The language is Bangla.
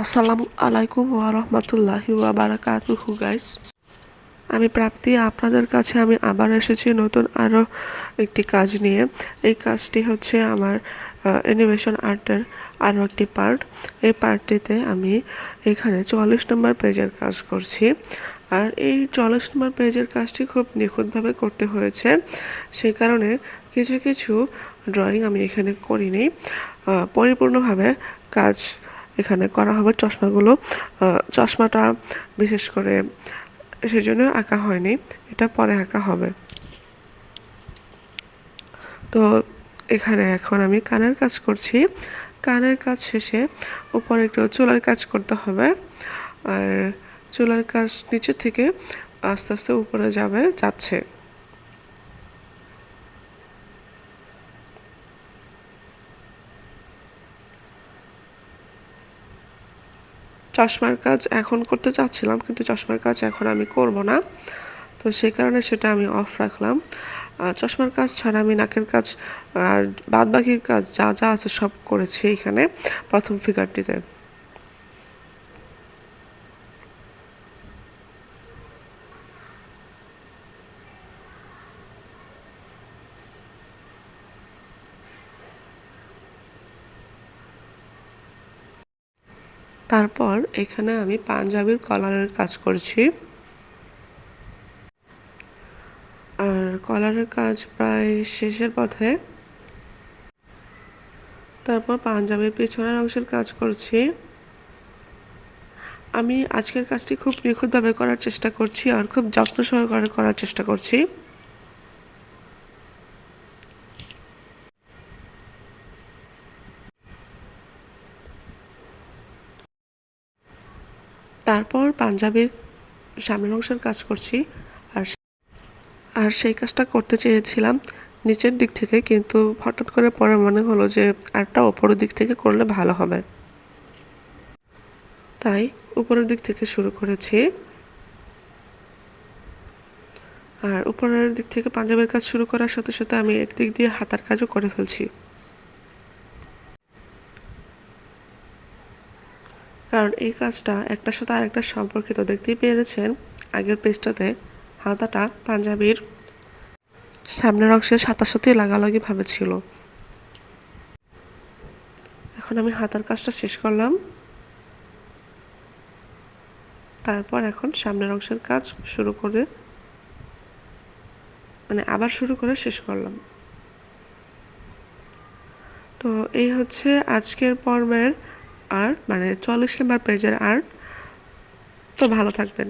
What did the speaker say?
আসসালামু আলাইকুম ওয়া রাহমাতুল্লাহি ওয়া বারাকাতুহু গাইস আমি প্রাপ্তি, আপনাদের কাছে আমি আবার এসেছি নতুন আরও একটি কাজ নিয়ে। এই কাজটি হচ্ছে আমার অ্যানিমেশন আর্টের আরও একটি পার্ট এই পার্টটিতে আমি এখানে চল্লিশ নম্বর পেজের কাজ করছি। আর এই চল্লিশ নম্বর পেজের কাজটি খুব নিখুঁতভাবে করতে হয়েছে। সেই কারণে কিছু কিছু ড্রয়িং আমি এখানে করিনি। পরিপূর্ণভাবে কাজ এখানে করা হবে চশমাগুলো। চশমাটা বিশেষ করে সেজন্য আঁকা হয়নি, এটা পরে আঁকা হবে। তো এখানে এখন আমি কানের কাজ করছি। কানের কাজ শেষে উপরে একটু চুলার কাজ করতে হবে। আর চুলার কাজ নিচে থেকে আস্তে আস্তে উপরে যাবে, যাচ্ছে। চশমার কাজ এখন করতে চাচ্ছিলাম, কিন্তু চশমার কাজ এখন আমি করব না। তো সেই কারণে সেটা আমি অফ রাখলাম। চশমার কাজ ছাড়া আমি নাকের কাজ আর বাদবাকির কাজ যা যা আছে সব করেছি এখানে প্রথম ফিগারটিতে তারপর এখানে আমি পাঞ্জাবির কলারের কাজ করছি। আর কলারের কাজ প্রায় শেষের পথে। তারপর পাঞ্জাবির পেছনের অংশের কাজ করছি। আমি আজকের কাজটি খুব নিখুঁতভাবে করার চেষ্টা করছি আর খুব যত্ন সহকারে করার চেষ্টা করছি। তারপর পাঞ্জাবির সামনের অংশের কাজ করছি আর আর সেই কাজটা করতে চেয়েছিলাম নিচের দিক থেকে, কিন্তু হঠাৎ করে পরে মনে হলো যে আরটা ওপরের দিক থেকে করলে ভালো হবে। তাই উপরের দিক থেকে শুরু করেছি। আর উপরের দিক থেকে পাঞ্জাবের কাজ শুরু করার সাথে সাথে আমি একদিক দিয়ে হাতার কাজও করে ফেলছি। কারণ এই কাজটা একটার সাথে আরেকটা সম্পর্কিত, দেখতেই পেরেছেন আগের পেজটাতে হাতাটা পাঞ্জাবির সামনের অংশের সাথে সাথেই লাগালাগি ভাবে ছিল। এখন আমি হাতার কাজটা শেষ করলাম। তারপর এখন সামনের অংশের কাজ শুরু করে মানে আবার শুরু করে শেষ করলাম। তো এই হচ্ছে আজকের পর্বের আর্ট মানে চল্লিশ নাম্বার পেজের আর। তো ভালো থাকবেন।